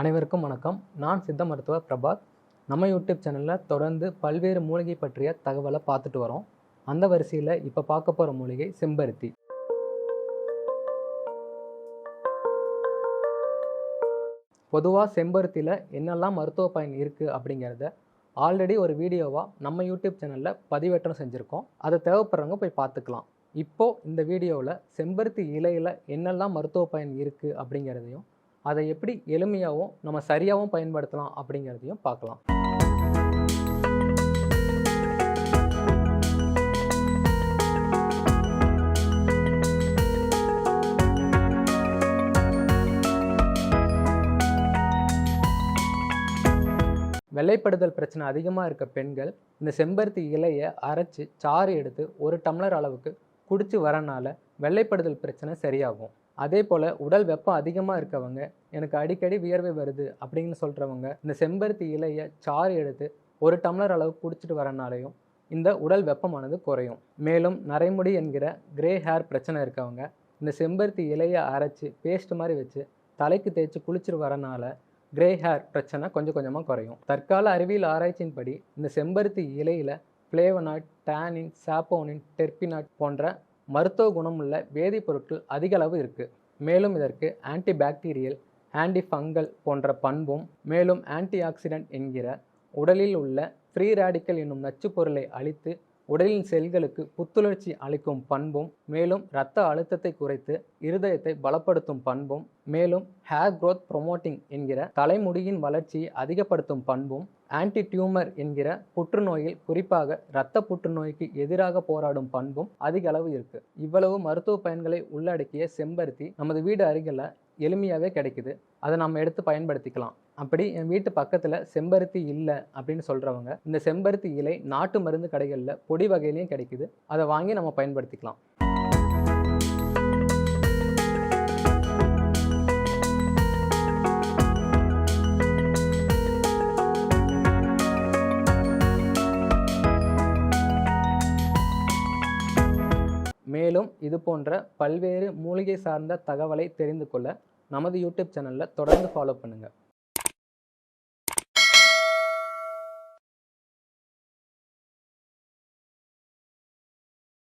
அனைவருக்கும் வணக்கம். நான் சித்த மருத்துவர் பிரபாத். நம்ம யூடியூப் சேனலில் தொடர்ந்து பல்வேறு மூலிகை பற்றிய தகவலை பார்த்துட்டு வரோம். அந்த வரிசையில் இப்போ பார்க்க போகிற மூலிகை செம்பருத்தி. பொதுவாக செம்பருத்தியில் என்னெல்லாம் மருத்துவ பயன் இருக்குது அப்படிங்கிறத ஆல்ரெடி ஒரு வீடியோவாக நம்ம யூடியூப் சேனலில் பதிவேற்றம் செஞ்சுருக்கோம். அதை தேவைப்படுறவங்க போய் பார்த்துக்கலாம். இப்போது இந்த வீடியோவில் செம்பருத்தி இலையில் என்னெல்லாம் மருத்துவ பயன் இருக்குது அப்படிங்கிறதையும் அதை எப்படி எளிமையாகவும் நம்ம சரியாகவும் பயன்படுத்தலாம் அப்படிங்கிறதையும் பார்க்கலாம். வெள்ளைப்படுதல் பிரச்சனை அதிகமாக இருக்க பெண்கள் இந்த செம்பருத்தி இலையை அரைச்சி சாறு எடுத்து ஒரு டம்ளர் அளவுக்கு குடித்து வரனால வெள்ளைப்படுதல் பிரச்சனை சரியாகும். அதே போல் உடல் வெப்பம் அதிகமாக இருக்கவங்க எனக்கு அடிக்கடி வியர்வை வருது அப்படின்னு சொல்கிறவங்க இந்த செம்பருத்தி இலையை சாறு எடுத்து ஒரு டம்ளர் அளவு குடிச்சிட்டு வரனாலையும் இந்த உடல் வெப்பமானது குறையும். மேலும் நரைமுடி என்கிற கிரே ஹேர் பிரச்சனை இருக்கவங்க இந்த செம்பருத்தி இலையை அரைச்சி பேஸ்ட் மாதிரி வச்சு தலைக்கு தேய்ச்சி குளிச்சுட்டு வரனால கிரே ஹேர் பிரச்சனை கொஞ்சம் கொஞ்சமாக குறையும். தற்கால அறிவியல் ஆராய்ச்சியின்படி இந்த செம்பருத்தி இலையில் ஃப்ளேவனாய்ட் டேனின் சாப்போனின் டெர்பினாட் போன்ற மருத்துவ குணமுள்ள வேதிப்பொருட்கள் அதிக அளவு இருக்குது மேலும் இதற்கு ஆன்டி பாக்டீரியல் ஆன்டி ஃபங்கல் போன்ற பண்பும் மேலும் ஆன்டி ஆக்சிடென்ட் என்கிற உடலில் உள்ள ஃப்ரீ ரேடிக்கல் என்னும் நச்சுப் பொருளை அழித்து உடலின் செல்களுக்கு புத்துணர்ச்சி அளிக்கும் பண்பும் மேலும் இரத்த அழுத்தத்தை குறைத்து இருதயத்தை பலப்படுத்தும் பண்பும் மேலும் ஹேர் க்ரோத் ப்ரொமோட்டிங் என்கிற தலைமுடியின் வளர்ச்சியை அதிகப்படுத்தும் பண்பும் ஆன்டி டியூமர் என்கிற புற்றுநோயில் குறிப்பாக இரத்த புற்றுநோய்க்கு எதிராக போராடும் பண்பும் அதிக அளவு இருக்கு. இவ்வளவு மருத்துவ பயன்களை உள்ளடக்கிய செம்பருத்தி நமது வீடு அருகில் எளிமையாகவே கிடைக்குது. அதை நம்ம எடுத்து பயன்படுத்திக்கலாம். அப்படி என் வீட்டு பக்கத்தில் செம்பருத்தி இல்லை அப்படின்னு சொல்கிறவங்க இந்த செம்பருத்தி இலை நாட்டு மருந்து கடைகளில் பொடி வகையிலையும் கிடைக்குது. அதை வாங்கி நம்ம பயன்படுத்திக்கலாம். மேலும் இது போன்ற பல்வேறு மூலிகை சார்ந்த தகவலை தெரிந்து கொள்ள நமது யூடியூப் சேனலில் தொடர்ந்து ஃபாலோ பண்ணுங்கள்